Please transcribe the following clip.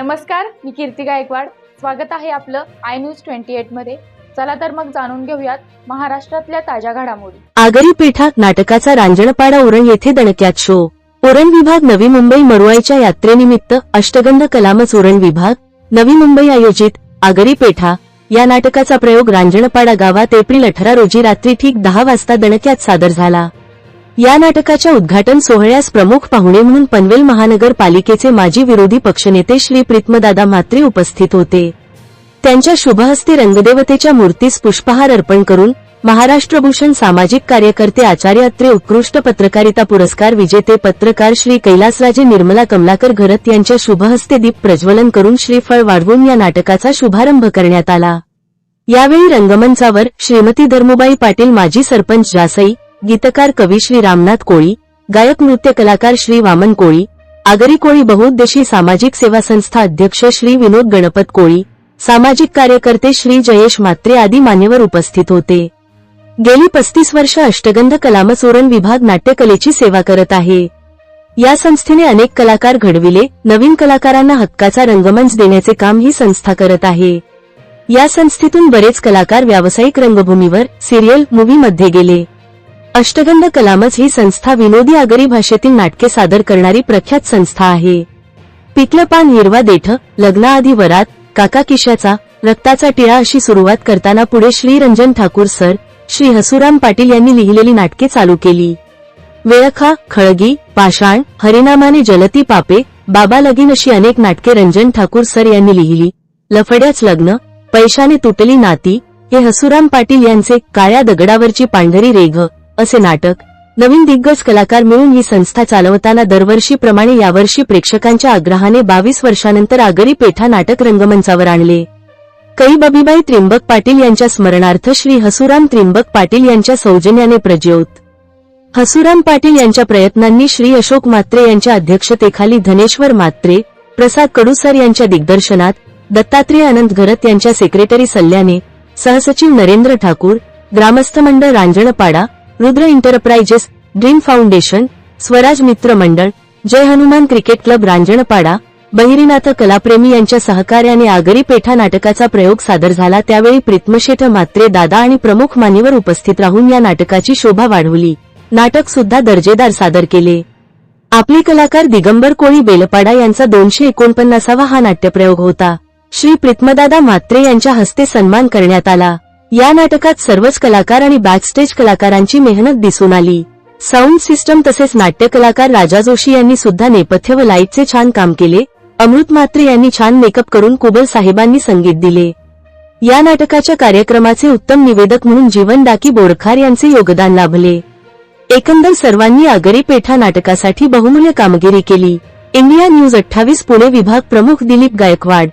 नमस्कार मी कीर्ती गायकवाड. स्वागत आहे आपलं आय न्यूज ट्वेंटी एटमध्ये. चला तर मग जाणून घेऊयात महाराष्ट्रातल्या ताज्या घडामोडी. आगरी पेठा नाटकाचा रांजणपाडा उरण येथे दणक्यात शो. उरण विभाग नवी मुंबई मरुआईच्या यात्रेनिमित्त अष्टगंध कलामच उरण विभाग नवी मुंबई आयोजित आगरी पेठा. या नाटकाचा प्रयोग रांजणपाडा गावात एप्रिल अठरा रोजी रात्री ठीक दहा वाजता दणक्यात सादर झाला. या नाटकाच्या उद्घाटन सोहळ्यास प्रमुख पाहुणे म्हणून पनवेल महानगरपालिकेचे माजी विरोधी पक्षनेते श्री प्रीतमदादा म्हात्रे उपस्थित होते. त्यांच्या शुभहस्ते रंगदेवतेच्या मूर्तीस पुष्पहार अर्पण करून महाराष्ट्रभूषण सामाजिक कार्यकर्ते आचार्य अत्रे उत्कृष्ट पत्रकारिता पुरस्कार विजेते पत्रकार श्री कैलासराजे निर्मला कमलाकर घरत यांच्या शुभहस्ते दीप प्रज्वलन करून श्रीफळ वाढवून या नाटकाचा शुभारंभ करण्यात आला. यावेळी रंगमंचावर श्रीमती धर्मुबाई पाटील माजी सरपंच जासई गीतकार कवी श्री रामनाथ कोळी गायक नृत्य कलाकार श्री वामन कोळी आगरी कोळी बहुउद्देशी सामाजिक सेवा संस्था अध्यक्ष श्री विनोद गणपत कोळी सामाजिक कार्यकर्ते श्री जयेश म्हात्रे आदी मान्यवर उपस्थित होते. गेली पस्तीस वर्ष अष्टगंध कलामसोरण विभाग नाट्यकलेची सेवा करत आहे. या संस्थेने अनेक कलाकार घडविले नवीन कलाकारांना हक्काचा रंगमंच देण्याचे काम ही संस्था करत आहे. या संस्थेतून बरेच कलाकार व्यावसायिक रंगभूमीवर सिरियल मूव्हीमध्ये गेले. अष्टगंध कलामच ही संस्था विनोदी आगरी भाषेतील नाटके सादर करणारी प्रख्यात संस्था आहे. पिकलं पान हिरवा देठ लग्नाआधी वरात काका किशाचा रक्ताचा टिळा अशी सुरुवात करताना पुढे श्री रंजन ठाकूर सर श्री हसुराम पाटील यांनी लिहिलेली नाटके चालू केली. वेळखा खळगी पाषाण हरिनामाने जलती पापे बाबा लगीन अशी अनेक नाटके रंजन ठाकूर सर यांनी लिहिली. लफड्याच लग्न पैशाने तुटली नाती हे हसुराम पाटील यांचे काळ्या दगडावरची पांढरी रेघ असे नाटक. नवीन दिग्गज कलाकार मिळून ही संस्था चालवताना दरवर्षीप्रमाणे यावर्षी प्रेक्षकांच्या आग्रहाने बावीस वर्षानंतर आगरी पेठा नाटक रंगमंचावर आणले. कै बबीबाई त्रिंबक पाटील यांच्या स्मरणार्थ श्री हसुराम त्रिंबक पाटील यांच्या सौजन्याने प्रज्योत. हसुराम पाटील यांच्या प्रयत्नांनी श्री अशोक मात्रे यांच्या अध्यक्षतेखाली धनेश्वर मात्रे प्रसाद कडुसर यांच्या दिग्दर्शनात दत्तात्रेय अनंत घरत यांच्या सेक्रेटरी सल्ल्याने सहसचिव नरेंद्र ठाकूर ग्रामस्थ मंडळ Ranjanpada Rudra enterprises dream foundation Swaraj मित्र मंडळ जय हनुमान क्रिकेट क्लब रांजणपाडा बहिरीनाथ कलाप्रेमी यांच्या सहकार्याने आगरी पेठा नाटकाचा प्रयोग सादर झाला. त्यावेळी प्रीतमशेठ मात्रे दादा आणि प्रमुख मान्यवर उपस्थित राहून या नाटकाची शोभा वाढवली. नाटक सुद्धा दर्जेदार सादर केले. आपले कलाकार दिगंबर कोळी बेलपाडा यांचा दोनशे एकोणपन्नासावा हा नाट्यप्रयोग होता. श्री प्रीतमदादा मात्रे यांच्या हस्ते सन्मान करण्यात आला. या नाटकात सर्वच कलाकार आणि बॅकस्टेज कलाकारांची मेहनत दिसून आली. साऊंड सिस्टम तसेच नाट्य कलाकार राजा जोशी यांनी सुद्धा नेपथ्य व लाईटचे छान काम केले. अमृत मात्रे यांनी छान मेकअप करून कुबल साहेबांनी संगीत दिले. या नाटकाच्या कार्यक्रमाचे उत्तम निवेदक म्हणून जीवन डाकी बोडखार यांचे योगदान लाभले. एकंदर सर्वांनी आगरी पेठा नाटकासाठी बहुमूल्य कामगिरी केली. इंडिया न्यूज अठ्ठावीस पुणे विभाग प्रमुख दिलीप गायकवाड.